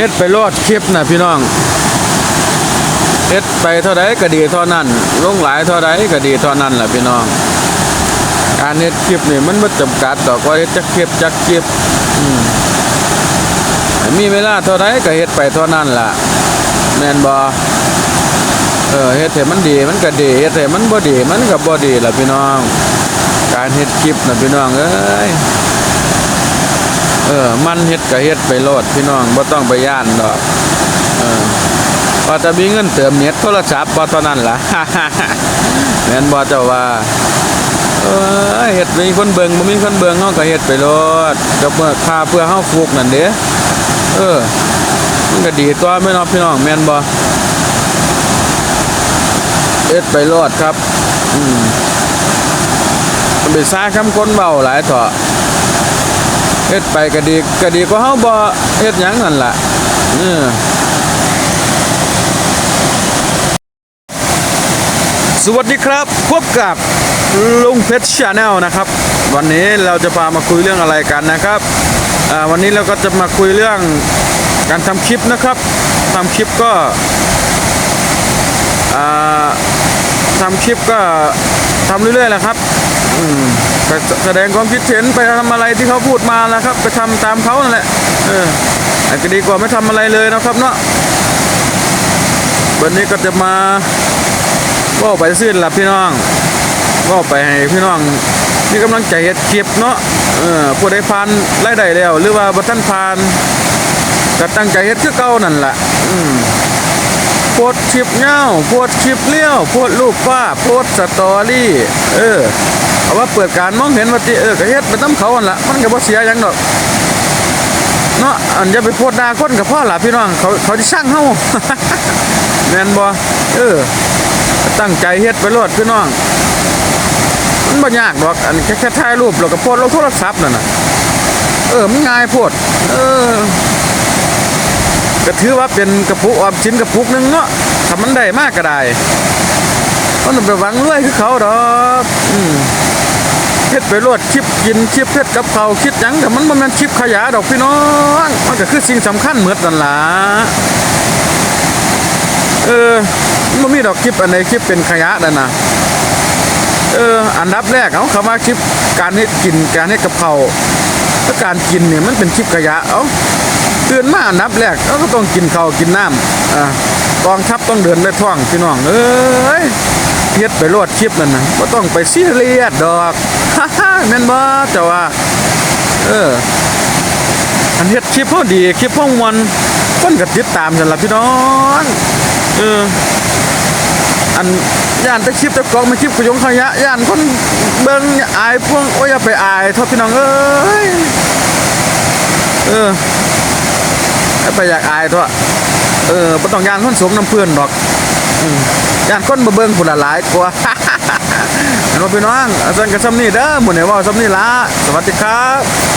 เฮ็ดไปรอดคลิปนะพี่น้องเฮ็ดไปเท่าใดก็ดีเท่านั้นลงหลายเท่าใดก็ดีเท่านั้นแหละพี่น้องการเฮ็ดคลิปนี่มันบ่จำกัดดอกว่าเฮ็ดจักคลิปจักคลิปมมีเวลาเท่าใดก็เฮ็ดไปเท่านั้นล่ะแม่นบ่เออเฮ็ดให้มันดีมันก็ดีเฮ็ดให้มันบ่ดีมันก็บ่ดีล่ะพี่น้อง การเฮ็ดคลิปนะพี่น้องเอ้ย เออ มันเฮ็ดก็เฮ็ดไปโลดพี่น้องบ่ต้องไปย่านดอกเออพอจะมีเงินเติมเน็ตโทรศัพท์บ่เท่านั้นล่ะแม่นบ่เจ้าว่าเออเฮ็ดมีคนเบิ่งบ่มีคนเบิ่งเฮาก็เฮ็ดไปโลดก็เพื่อค่าเพื่อเฮาฟุกนั่นเด้เออมันก็ดีตัวแม่นบ่พี่น้องแม่นบ่เฮ็ดไปโลดครับ อืมมันไปซ่าคำคนเบาหลายเถาะ เฮ็ดไปก็ดีก็ดีกว่าเฮาบ่เฮ็ดหยังนั่นล่ะเออสวัสดีครับพบกับลุงเพชรชาแนลนะครับ วันนี้เราจะพามาคุยเรื่องอะไรกันนะครับวันนี้เราก็จะมาคุยเรื่องการทำคลิปนะครับทำคลิปก็อ่าทำคลิปก็ทำเรื่อยๆแหละครับอืม ไปแสดงความคิดเห็นไปทำอะไรที่เขาพูดมาแล้วครับ ไปทำตามเขานั่นแหละเอออาจจะดีกว่าไม่ทำอะไรเลยนะครับเนาะวันนี้ก็จะมาว่าไปซื่นละพี่น้องว่าไปให้พี่น้องมีกำลังใจเฮ็ดคลิปเนาะเออผู้ใดผ่านรายได้แล้ว หรือว่าบ่ทันผ่านก็ตั้งใจเฮ็ดคือเก่านั่นแหละอืมโพสคลิปเงาโพสคลิปเลี้ยวโพสต์รูปป้าโพสสตอรี่ เออเอาว่าเปิดการมองเห็นว่าติเออก็เฮ็ดไปตามเขาหั่นละมันก็บ่เสียยังดอกเนาะอันอย่าไปโพสต์ด่าคนกับพ่อหล่ะพี่น้องเขาเขาสิสร้างเฮาแม่นบ่เออ ตั้งใจเฮ็ดไปโลดพี่น้องมันบ่ยากดอกอันแค่แค่ถ่ายรูปแล้วก็โพสต์ลงโทรศัพท์นั่นน่ะเออมันง่ายโพดเออก็ถือว่าเป็นกระปุกออมชิ้นกระปุกหนึงเนาะถ้ามันได้มากก็ได้ มันต้องไปหวังรวยคือเขาดอกเฮ็ดไปรวดชิปกินชิปเฮ็ดกับเขาคิดยังแต่มันม่นชิปขยะดอกพี่น้องมันก็คือสิ่งสำคัญเหมือนนั่นล่ะเออมันมีดอกคลิปอันใดคลิปเป็นขยะนั่นนะเออ อันดับแรกเอาคำว่าคลิปการเฮ็ดกินการเฮ็ดกับเขาวถ้าการกินเนี่ยมันเป็นคลิปขยะเอ้าตื่นมาอันดับแรกเราก็ต้องกินเขากินน้ำอ่ากองทัพต้องเดินด้วยท้องพี่น้องเอ้ย เฮ็ดไปโลดคลิปนั่นนะบ่ต้องไปซีเรียสดอกฮ่าฮ่าแม่นบ่เจ้าว่า เออ อันเฮ็ดคลิปเฮาดีคลิปเฮาม่วนคนก็ติดตามกันล่ะพี่น้องเอออันย่านแตะคลิปแตะกองมาคลิปขยงขยะย่านคนเบิ่งอายพวกโอ้ยอย่าไปอายท่าพี่น้องเอ้ยเออไปอยากอายตัวเออบ่ต้องยานคนสมน้ำเพื่อนดอก ยานคนมาเบิ่งผุนละหลายกว่าอันว่าพี่น้องอาจารย์กับซ้ำนี่เด้อหมู่เนี่ยว่าซ้ำนี่ละสวัสดีครับ